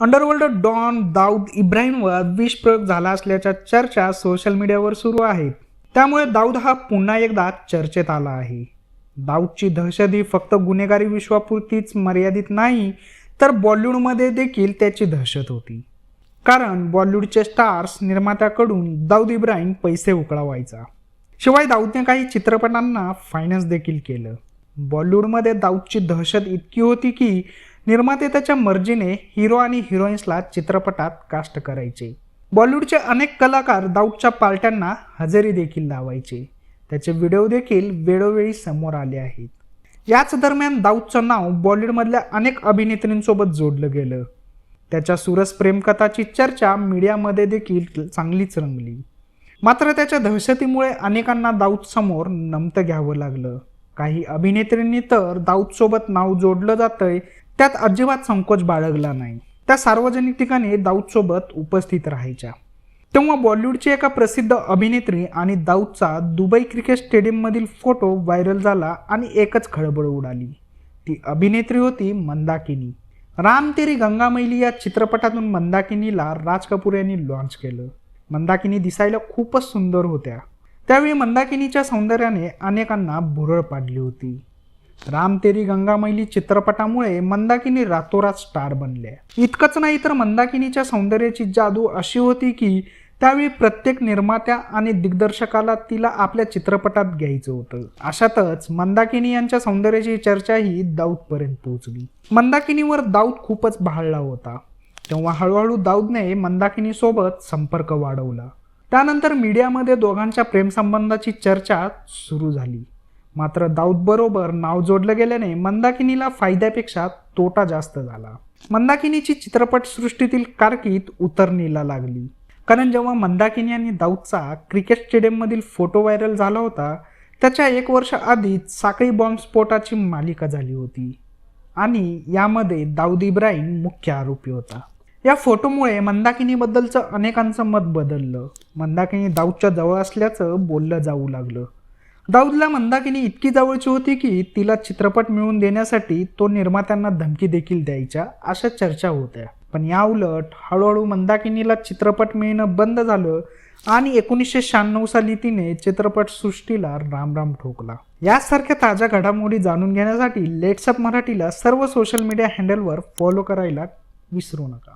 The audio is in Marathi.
अंडरवर्ल्ड डॉन दाऊद इब्राहिमवर विषप्रयोग झाला असल्याच्या चर्चा सोशल मीडियावर सुरू आहेत त्यामुळे दाऊद हा पुन्हा एकदा चर्चेत आला आहे. दाऊदची दहशत ही फक्त गुन्हेगारी विश्वापुरतीच मर्यादित नाही तर बॉलिवूडमध्ये देखील त्याची दहशत होती. कारण बॉलिवूडचे स्टार्स निर्मात्याकडून दाऊद इब्राहिम पैसे उकळावायचा. शिवाय दाऊदने काही चित्रपटांना फायनान्स देखील केलं. बॉलिवूडमध्ये दाऊदची दहशत इतकी होती की निर्माते त्याच्या मर्जीने हिरो आणि हिरोईन्सला चित्रपटात कास्ट करायचे. बॉलिवूडचे अनेक कलाकार दाऊदच्या पार्ट्यांना हजेरी देखील लावायचे. त्याचे व्हिडिओ देखील वेळोवेळी समोर आले आहेत. याच दरम्यान दाऊदचं नाव बॉलिवूडमधल्या अनेक अभिनेत्रींसोबत जोडलं गेलं. त्याच्या सुरस प्रेमकथाची चर्चा मीडियामध्ये देखील चांगलीच रंगली. मात्र त्याच्या दहशतीमुळे अनेकांना दाऊद समोर नमतं घ्यावं लागलं. काही अभिनेत्रींनी तर दाऊदसोबत नाव जोडलं जातंय त्यात अजिबात संकोच बाळगला नाही. त्या सार्वजनिक ठिकाणी दाऊदसोबत उपस्थित राहायच्या. तेव्हा बॉलिवूडची एका प्रसिद्ध अभिनेत्री आणि दाऊदचा दुबई क्रिकेट स्टेडियममधील फोटो व्हायरल झाला आणि एकच खळबळ उडाली. ती अभिनेत्री होती मंदाकिनी. राम तेरी गंगा मैली या चित्रपटातून मंदाकिनीला राज कपूर यांनी लॉन्च केलं. मंदाकिनी दिसायला खूपच सुंदर होत्या. त्यावेळी मंदाकिनीच्या सौंदर्याने अनेकांना भुरळ पाडली होती. राम तेरी गंगा मैली चित्रपटामुळे मंदाकिनी रातोरात स्टार बनल्या इतकंच नाही तर मंदाकिनीच्या सौंदर्याची जादू अशी होती की त्यावेळी प्रत्येक निर्मात्या आणि दिग्दर्शकाला तिला आपल्या चित्रपटात घ्यायचं होतं. अशातच मंदाकिनी यांच्या सौंदर्याची चर्चा ही दाऊदपर्यंत पोहोचली. मंदाकिनीवर दाऊद खूपच भाळला होता. तेव्हा हळूहळू दाऊदने मंदाकिनीसोबत संपर्क वाढवला. त्यानंतर मीडियामध्ये दोघांच्या प्रेमसंबंधाची चर्चा सुरू झाली. मात्र दाऊदबरोबर नाव जोडलं गेल्याने मंदाकिनीला फायद्यापेक्षा तोटा जास्त झाला. मंदाकिनीची चित्रपटसृष्टीतील कारकीर्द उतरणीला लागली. कारण जेव्हा मंदाकिनी आणि दाऊदचा क्रिकेट स्टेडियममधील फोटो व्हायरल झाला होता त्याच्या एक वर्ष आधीच साखळी बॉम्बस्फोटाची मालिका झाली होती. आणि यामध्ये दाऊद इब्राहिम मुख्य आरोपी होता. या फोटोमुळे मंदाकिनीबद्दलचं अनेकांचं मत बदललं. मंदाकिनी दाऊदच्या जवळ असल्याचं बोललं जाऊ लागलं. दाऊदला मंदाकिनी इतकी जवळची होती की तिला चित्रपट मिळवून देण्यासाठी तो निर्मात्यांना धमकी देखील द्यायच्या अशा चर्चा होत्या. पण या उलट हळूहळू मंदाकिनीला चित्रपट मिळणं बंद झालं आणि एकोणीसशे शहाण्णव साली तिने चित्रपटसृष्टीला राम राम ठोकला. यासारख्या ताज्या घडामोडी जाणून घेण्यासाठी लेट्सअप मराठीला सर्व सोशल मीडिया हँडलवर फॉलो करायला विसरू नका.